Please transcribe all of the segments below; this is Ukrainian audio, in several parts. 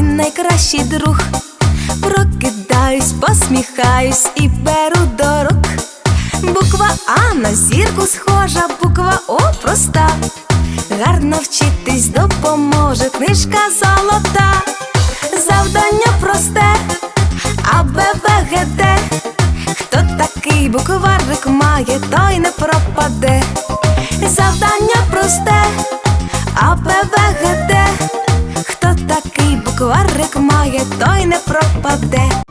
найкращий друг. Прокидаюсь, посміхаюсь і беру до рук. Буква А на зірку схожа, буква О проста. Гарно вчитись допоможе книжка золота. Завдання просте, А, Б. Хто такий букварик має, той не пропаде. Завдання просте, букварик той не пропаде.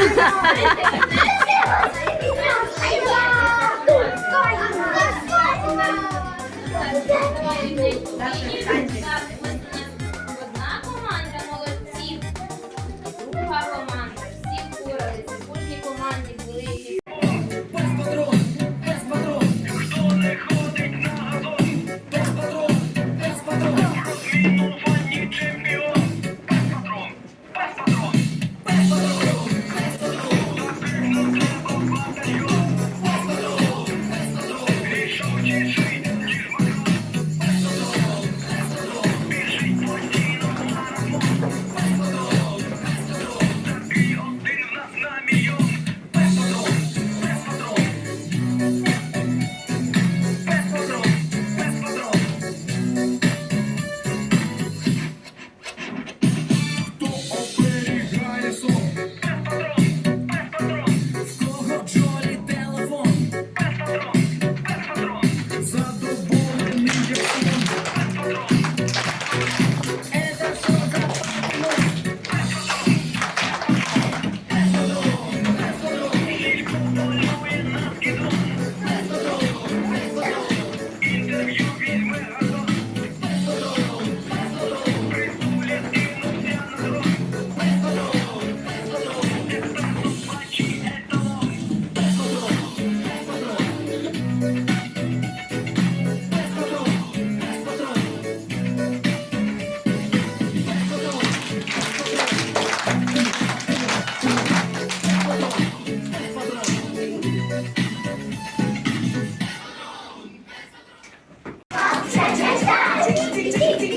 Thank you.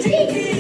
Thank you.